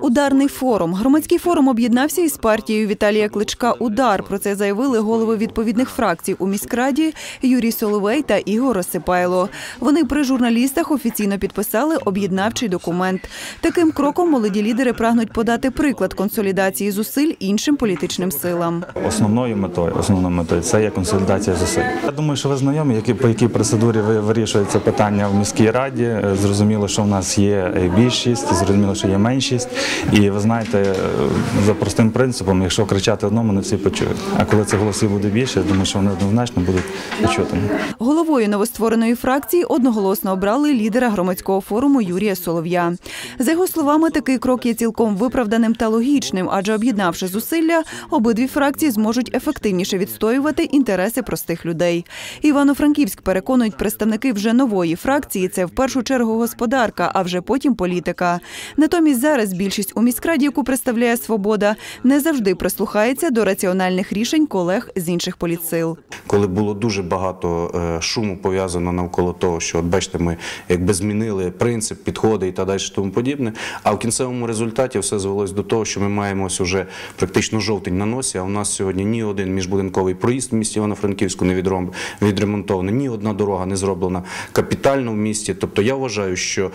Ударний форум. Громадський форум об'єднався із партією Віталія Кличка Удар. Про це заявили голови відповідних фракцій у міськраді Юрій Соловей та Ігор Розсипайло. Вони при журналістах офіційно підписали об'єднавчий документ. Таким кроком молоді лідери прагнуть подати приклад консолідації зусиль іншим політичним силам. Основною метою, основною метою це є консолідація зусиль. Я думаю, що ви знайомі, які по якій процедурі ви- вирішується питання в міській раді. Е, Зрозуміло, що в нас є е, більшість, зрозуміло, що є меншість. І ви знаєте, е, за простим принципом, якщо кричати одному, не всі почують. А коли цих голосів буде більше, я думаю, що вони однозначно будуть почутими. Головою новоствореної фракції одноголосно обрали лідера громадського форуму Юрія Солов'я. За його словами, такий крок є цілком виправданим та логічним, адже об'єднавши зусилля, обидві фракції зможуть ефективніше відстоювати інтереси простих людей. Івано-Франківськ переконують представники вже нової фракції. Це в першу чергу господарка, а вже потім політика. Натомість зараз більшість у міськраді, яку представляє свобода, не завжди прислухається до раціональних рішень колег з інших політсил. коли було дуже багато е, шуму пов'язано навколо того, що бачите, ми якби змінили принцип, підходи і так далі, тому подібне. А в кінцевому результаті все звелось до того, що ми маємо ось уже практично жовтень на носі. А у нас сьогодні ні один міжбудинковий проїзд в місті Івано-Франківську не відремонтований, ні одна дорога не зроблена капітально в місті. Тобто я вважаю, що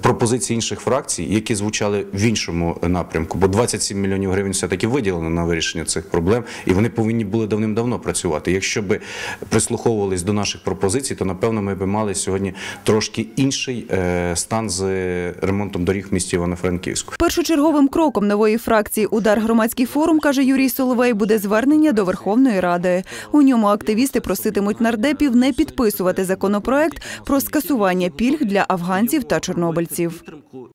пропозиції інших фракцій, які звучали в іншому напрямку, бо 27 мільйонів гривень все-таки виділено на вирішення цих проблем, і вони повинні були давним-давно працювати. Якщо би прислуховувались до наших пропозицій, то напевно ми б мали сьогодні трошки інший е, стан з ремонтом доріг в місті Івано-Франківську. Першочерговим кроком нової фракції Удар громадський форум каже Юрій Соловей буде звернення до Верховної Ради. У ньому активісти проситимуть нардепів не підписувати законопроект про скасування пільг для афганців та чорнобильців.